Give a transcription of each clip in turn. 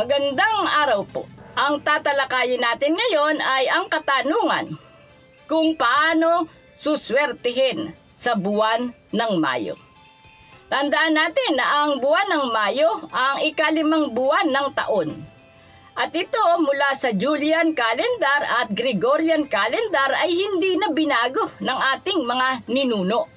Magandang araw po. Ang tatalakayin natin ngayon ay ang katanungan kung paano suswertihin sa buwan ng Mayo. Tandaan natin na ang buwan ng Mayo ang ikalimang buwan ng taon. At ito mula sa Julian calendar at Gregorian calendar ay hindi na binago ng ating mga ninuno.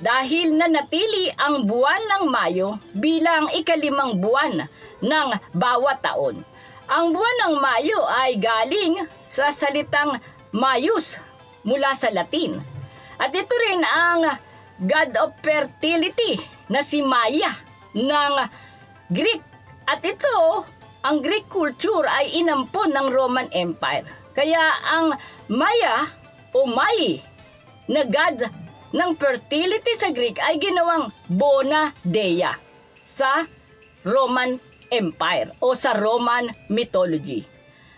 Dahil nanatili ang buwan ng Mayo bilang ikalimang buwan ng bawat taon. Ang buwan ng Mayo ay galing sa salitang Mayus mula sa Latin. At ito rin ang God of Fertility na si Maya ng Greek. At ito, ang Greek culture ay inampon ng Roman Empire. Kaya ang Maya o Mai na god ng fertility sa Greek ay ginawang Bona Dea sa Roman Empire o sa Roman mythology.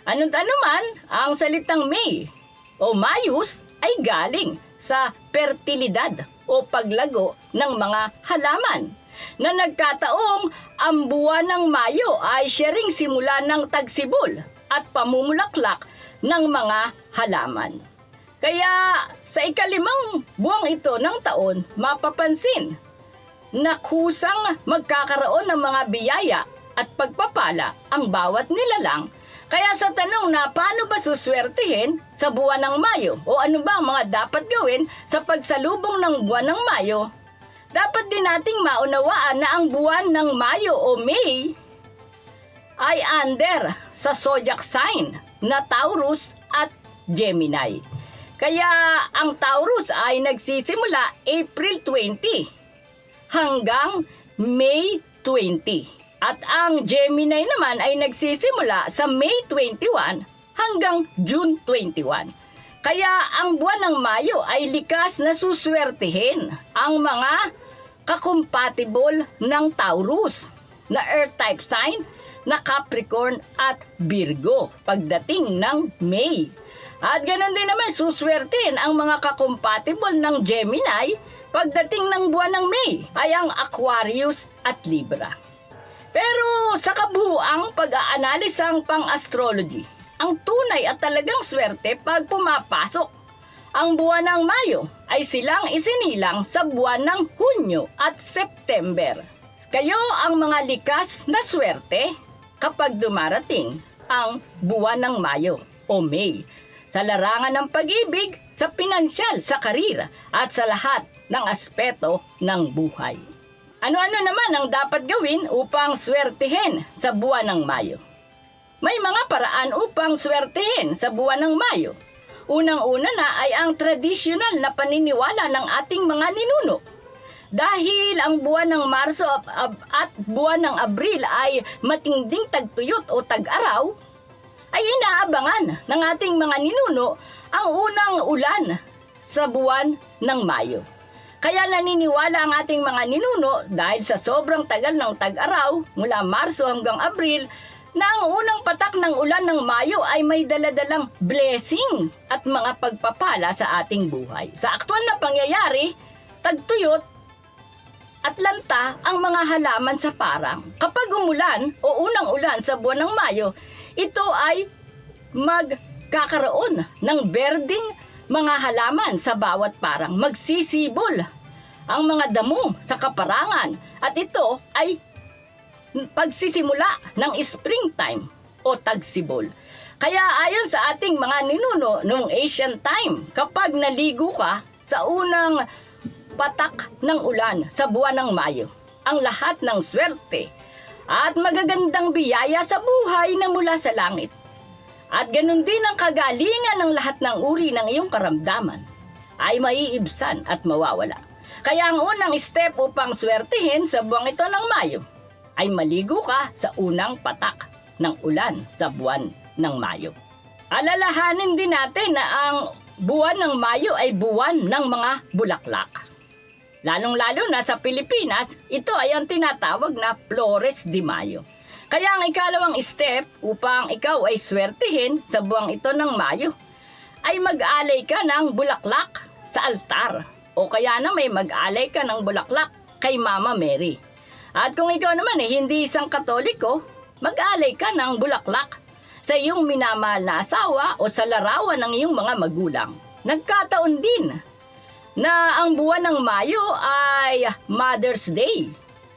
Ano't ano man, ang salitang May o Mayus ay galing sa fertilidad o paglago ng mga halaman na nagkataong ang buwan ng Mayo ay siya ring simula ng tagsibol at pamumulaklak ng mga halaman. Kaya sa ikalimang buwang ito ng taon, mapapansin na kusang magkakaroon ng mga biyaya at pagpapala ang bawat nilalang. Kaya sa tanong na paano ba suswertihin sa buwan ng Mayo o ano ba ang mga dapat gawin sa pagsalubong ng buwan ng Mayo, dapat din nating maunawaan na ang buwan ng Mayo o May ay under sa zodiac sign na Taurus at Gemini. Kaya ang Taurus ay nagsisimula April 20 hanggang May 20. At ang Gemini naman ay nagsisimula sa May 21 hanggang June 21. Kaya ang buwan ng Mayo ay likas na suswertihin ang mga kakompatible ng Taurus na Earth type sign na Capricorn at Virgo pagdating ng May. At ganoon din naman suswertein ang mga kakompatible ng Gemini pagdating ng buwan ng May ay ang Aquarius at Libra. Pero sa kabuuang pag-aanalisang pang-astrology, ang tunay at talagang swerte pag pumapasok ang buwan ng Mayo ay silang isinilang sa buwan ng Hunyo at September. Kayo ang mga likas na swerte kapag dumarating ang buwan ng Mayo o May sa larangan ng pag-ibig, sa pinansyal, sa karir at sa lahat ng aspeto ng buhay. Ano-ano naman ang dapat gawin upang swertihin sa buwan ng Mayo? May mga paraan upang swertihin sa buwan ng Mayo. Unang-una na ay ang traditional na paniniwala ng ating mga ninuno. Dahil ang buwan ng Marso at buwan ng Abril ay matinding tagtuyot o tag-araw, ay inaabangan ng ating mga ninuno ang unang ulan sa buwan ng Mayo. Kaya naniniwala ang ating mga ninuno dahil sa sobrang tagal ng tag-araw mula Marso hanggang Abril na ang unang patak ng ulan ng Mayo ay may daladalang blessing at mga pagpapala sa ating buhay. Sa aktwal na pangyayari, tagtuyot at lanta ang mga halaman sa parang. Kapag umulan o unang ulan sa buwan ng Mayo, ito ay magkakaroon ng berding mga halaman sa bawat parang. Magsisibol ang mga damo sa kaparangan at ito ay pagsisimula ng springtime o tagsibol. Kaya ayon sa ating mga ninuno noong Asian time, kapag naligo ka sa unang patak ng ulan sa buwan ng Mayo, ang lahat ng swerte at magagandang biyaya sa buhay na mula sa langit. At ganun din ang kagalingan ng lahat ng uri ng iyong karamdaman ay maiibsan at mawawala. Kaya ang unang step upang swertihin sa buwang ito ng Mayo ay maligo ka sa unang patak ng ulan sa buwan ng Mayo. Alalahanin din natin na ang buwan ng Mayo ay buwan ng mga bulaklak. Lalong-lalo na sa Pilipinas, ito ay ang tinatawag na Flores de Mayo. Kaya ang ikalawang step upang ikaw ay swertihin sa buwang ito ng Mayo ay mag-alay ka ng bulaklak sa altar o kaya na may mag-alay ka ng bulaklak kay Mama Mary. At kung ikaw naman eh hindi isang katoliko, mag-alay ka ng bulaklak sa iyong minamahal na asawa o sa larawan ng iyong mga magulang. Nagkataon din na ang buwan ng Mayo ay Mother's Day.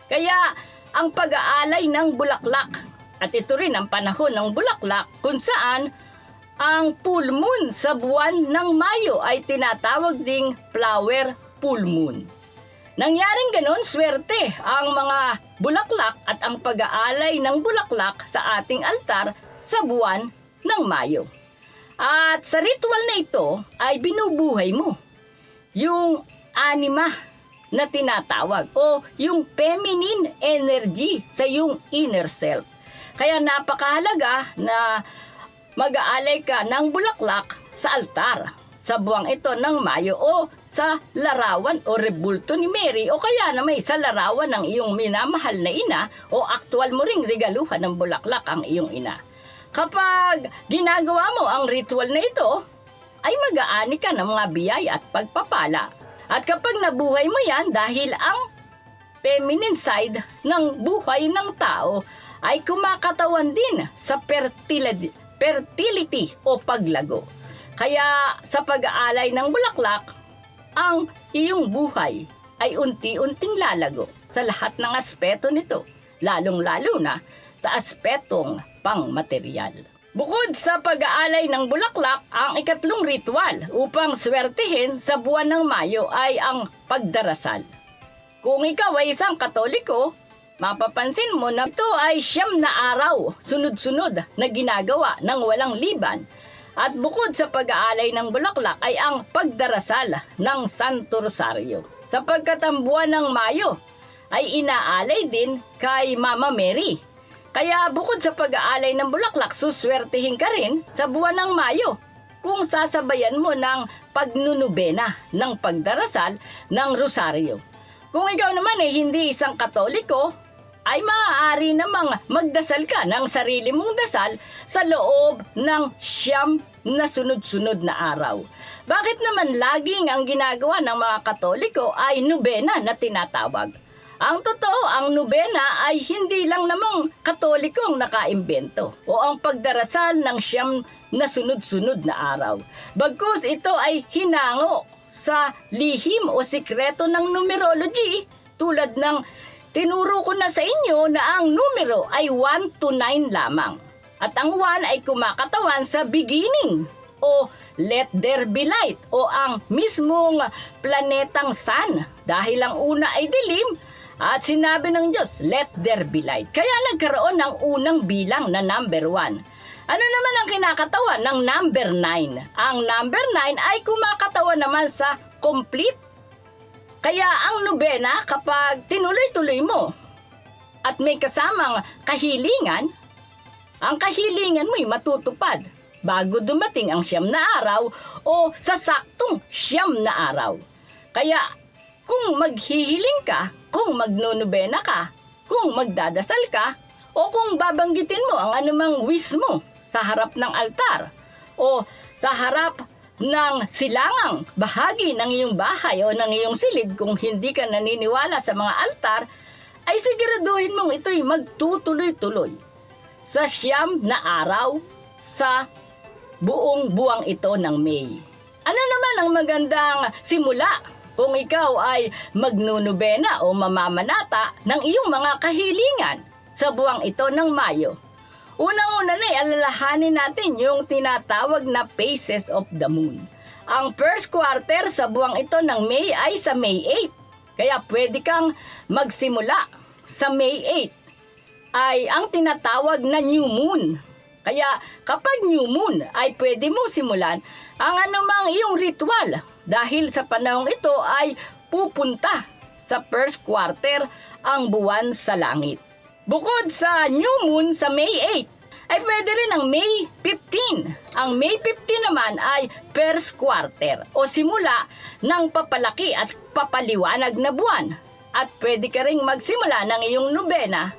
Kaya ang pag-aalay ng bulaklak at ito rin ang panahon ng bulaklak kung saan ang full moon sa buwan ng Mayo ay tinatawag ding flower full moon. Nangyaring ganon, swerte ang mga bulaklak at ang pag-aalay ng bulaklak sa ating altar sa buwan ng Mayo. At sa ritual na ito ay binubuhay mo yung anima na tinatawag o yung feminine energy sa yung inner self. Kaya napakahalaga na mag-aalay ka ng bulaklak sa altar sa buwang ito ng Mayo o sa larawan o rebulto ni Mary o kaya na may sa larawan ng iyong minamahal na ina o aktwal mo ring regaluhan ng bulaklak ang iyong ina. Kapag ginagawa mo ang ritual na ito, ay mag-aani ka ng mga biyaya at pagpapala. At kapag nabuhay mo yan dahil ang feminine side ng buhay ng tao ay kumakatawan din sa fertility, fertility o paglago. Kaya sa pag-aalay ng bulaklak, ang iyong buhay ay unti-unting lalago sa lahat ng aspeto nito, lalong-lalo na sa aspetong pangmaterial. Bukod sa pag-aalay ng bulaklak, ang ikatlong ritual upang swertihin sa buwan ng Mayo ay ang pagdarasal. Kung ikaw ay isang katoliko, mapapansin mo na ito ay siyam na araw, sunod-sunod na ginagawa ng walang liban. At bukod sa pag-aalay ng bulaklak ay ang pagdarasal ng Santo Rosario. Sapagkat ang buwan ng Mayo ay inaalay din kay Mama Mary. Kaya bukod sa pag-aalay ng bulaklak, suswertihin ka rin sa buwan ng Mayo kung sasabayan mo ng pagnunubena ng pagdarasal ng Rosario. Kung ikaw naman ay hindi isang katoliko, ay maaari namang magdasal ka ng sarili mong dasal sa loob ng siyam na sunod-sunod na araw. Bakit naman laging ang ginagawa ng mga katoliko ay nubena na tinatawag? Ang totoo, ang nubena ay hindi lang namang katoliko ang nakaimbento o ang pagdarasal ng siyam na sunod-sunod na araw. Bagkus ito ay hinango sa lihim o sikreto ng numerology tulad ng tinuro ko na sa inyo na ang numero ay 1 to 9 lamang. At ang 1 ay kumakatawan sa beginning o let there be light o ang mismong planetang sun. Dahil ang una ay dilim at sinabi ng Diyos, let there be light. Kaya nagkaroon ng unang bilang na number 1. Ano naman ang kinakatawan ng number 9? Ang number 9 ay kumakatawan naman sa complete kaya ang nobena kapag tinuloy-tuloy mo at may kasamang kahilingan, ang kahilingan mo'y matutupad bago dumating ang siyam na araw o sa saktong siyam na araw. Kaya kung maghihiling ka, kung magnonobena ka, kung magdadasal ka, o kung babanggitin mo ang anumang wish mo sa harap ng altar o sa harap ng silangang bahagi ng iyong bahay o ng iyong silid kung hindi ka naniniwala sa mga altar, ay siguraduhin mong ito'y magtutuloy-tuloy sa siyam na araw sa buong buwang ito ng May. Ano naman ang magandang simula kung ikaw ay magnunubena o mamamanata ng iyong mga kahilingan sa buwang ito ng Mayo? Unang-una na alalahanin natin yung tinatawag na phases of the moon. Ang first quarter sa buwang ito ng May ay sa May 8. Kaya pwede kang magsimula sa May 8 ay ang tinatawag na new moon. Kaya kapag new moon ay pwede mong simulan ang anumang iyong ritual dahil sa panahong ito ay pupunta sa first quarter ang buwan sa langit. Bukod sa new moon sa May 8, ay pwede rin ang May 15. Ang May 15 naman ay first quarter o simula ng papalaki at papaliwanag na buwan. At pwede ka rin magsimula ng iyong nobena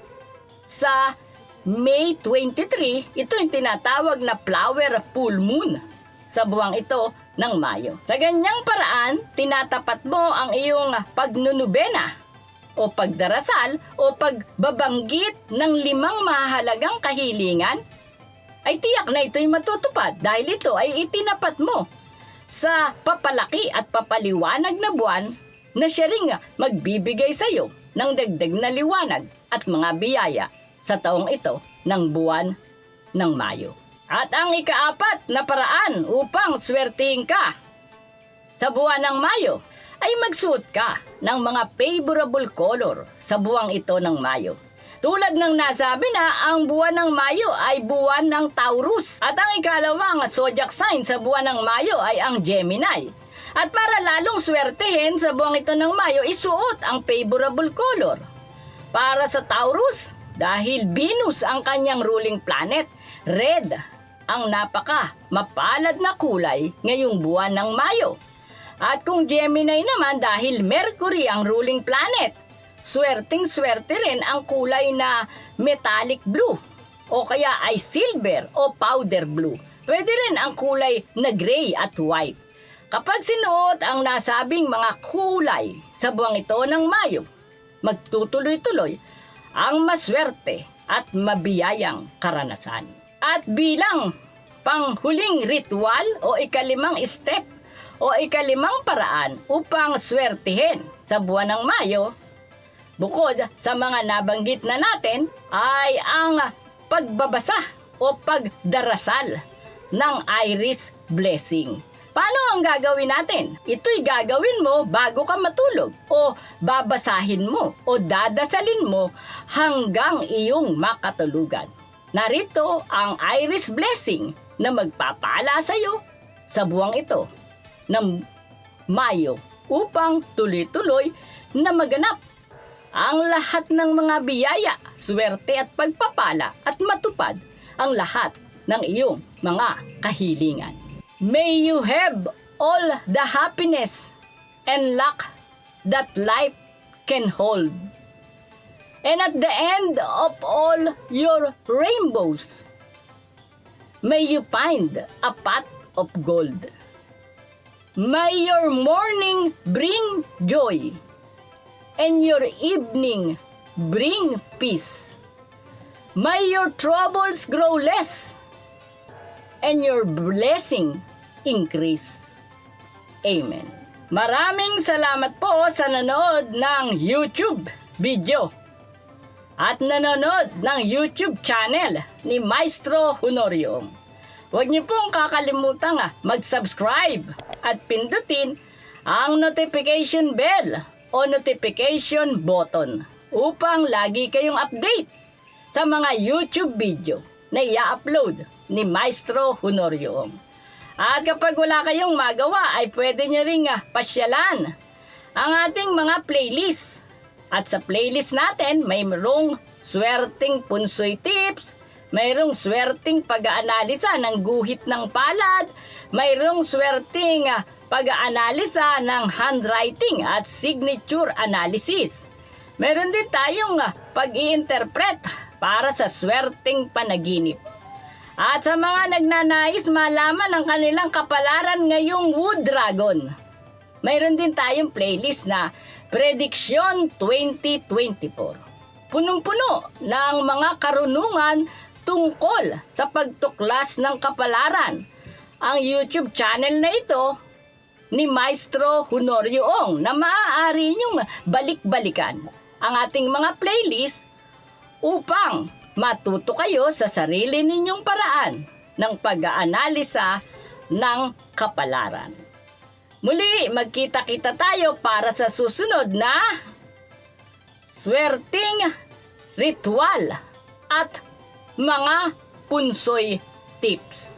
sa May 23. Ito yung tinatawag na flower full moon sa buwang ito ng Mayo. Sa ganyang paraan, tinatapat mo ang iyong pagnunubena o pagdarasal o pagbabanggit ng limang mahalagang kahilingan, ay tiyak na ito'y matutupad dahil ito ay itinapat mo sa papalaki at papaliwanag na buwan na siya ring magbibigay sa iyo ng dagdag na liwanag at mga biyaya sa taong ito ng buwan ng Mayo. At ang ikaapat na paraan upang swertihin ka sa buwan ng Mayo ay magsuot ka ng mga favorable color sa buwang ito ng Mayo. Tulad ng nasabi na, ang buwan ng Mayo ay buwan ng Taurus. At ang ikalawang zodiac sign sa buwan ng Mayo ay ang Gemini. At para lalong swertehin sa buwang ito ng Mayo, isuot ang favorable color. Para sa Taurus, dahil Venus ang kanyang ruling planet, red ang napaka mapalad na kulay ngayong buwan ng Mayo. At kung Gemini naman dahil Mercury ang ruling planet, swerting swerte rin ang kulay na metallic blue o kaya ay silver o powder blue. Pwede rin ang kulay na gray at white. Kapag sinuot ang nasabing mga kulay sa buwang ito ng Mayo, magtutuloy-tuloy ang maswerte at mabiyayang karanasan. At bilang panghuling ritual o ikalimang step o ikalimang paraan upang swertihin sa buwan ng Mayo, bukod sa mga nabanggit na natin, ay ang pagbabasa o pagdarasal ng Iris Blessing. Paano ang gagawin natin? Ito'y gagawin mo bago ka matulog o babasahin mo o dadasalin mo hanggang iyong makatulugan. Narito ang Iris Blessing na magpapala sa iyo sa buwang ito ng Mayo upang tuloy-tuloy na maganap ang lahat ng mga biyaya, swerte at pagpapala at matupad ang lahat ng iyong mga kahilingan. May you have all the happiness and luck that life can hold. And at the end of all your rainbows, may you find a pot of gold. May your morning bring joy, and your evening bring peace. May your troubles grow less, and your blessing increase. Amen. Maraming salamat po sa nanood ng YouTube video at nanonood ng YouTube channel ni Maestro Honorio. Huwag niyo pong kakalimutan nga mag-subscribe at pindutin ang notification bell o notification button upang lagi kayong update sa mga YouTube video na i-upload ni Maestro Honorio. At kapag wala kayong magawa ay pwede nyo ring ah, pasyalan ang ating mga playlist. At sa playlist natin, may merong swerting punsoy tips, mayroong swerting pag-aanalisa ng guhit ng palad, mayroong swerting ah, pag-aanalisa ng handwriting at signature analysis. Meron din tayong ah, pag-i-interpret para sa swerting panaginip. At sa mga nagnanais malaman ang kanilang kapalaran ngayong Wood Dragon, mayroon din tayong playlist na Prediction 2024. Punong-puno ng mga karunungan tungkol sa pagtuklas ng kapalaran. Ang YouTube channel na ito ni Maestro Honorio Ong na maaari niyong balik-balikan ang ating mga playlist upang matuto kayo sa sarili ninyong paraan ng pag-aanalisa ng kapalaran. Muli, magkita-kita tayo para sa susunod na swerting ritual at mga punsoy tips.